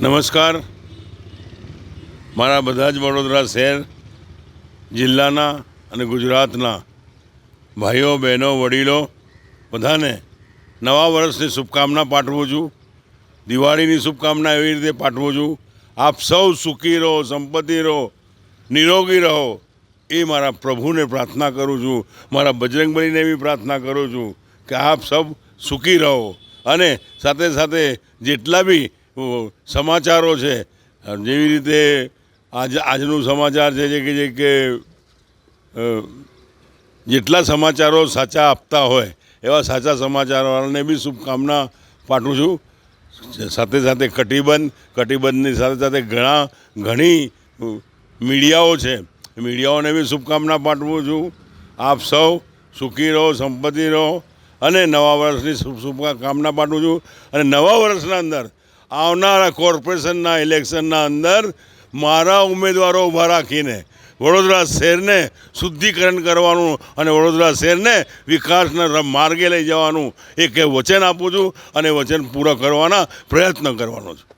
નમસ્કાર. મારા બધા જ વડોદરા શહેર, જિલ્લાના અને ગુજરાતના ભાઈઓ, બહેનો, વડીલો, બધાને નવા વર્ષની શુભકામના પાઠવું છું. દિવાળીની શુભકામના એવી રીતે પાઠવું છું. આપ સૌ સુખી રહો, સંપત્તિ રહો, નિરોગી રહો એ મારા પ્રભુને પ્રાર્થના કરું છું. મારા બજરંગબલીને બી પ્રાર્થના કરું છું કે આપ સૌ સુખી રહો અને સાથે સાથે જેટલા બી સમાચારો છે. જેવી રીતે આજ, આજનું સમાચાર છે જે કે જે કે જેટલા સમાચારો સાચા આપતા હોય, એવા સાચા સમાચારવાળાને બી શુભકામના પાઠવું છું. સાથે સાથે કટિબંધ, કટિબંધની સાથે સાથે ઘણા, ઘણી મીડિયાઓ છે. મીડિયાઓને બી શુભકામના પાઠવું છું. આપ સૌ સુખી રહો, સંપત્તિ રહો અને નવા વર્ષની શુભ, શુભકામના પાઠવું છું. અને નવા વર્ષના અંદર આવનારા કોર્પોરેશનના ઇલેક્શનના અંદર મારા ઉમેદવારો ઊભા રાખીને વડોદરા શહેરને શુદ્ધિકરણ કરવાનું અને વડોદરા શહેરને વિકાસના માર્ગે લઈ જવાનું એક વચન આપું છું અને વચન પૂરા કરવાના પ્રયત્ન કરવાનો છું.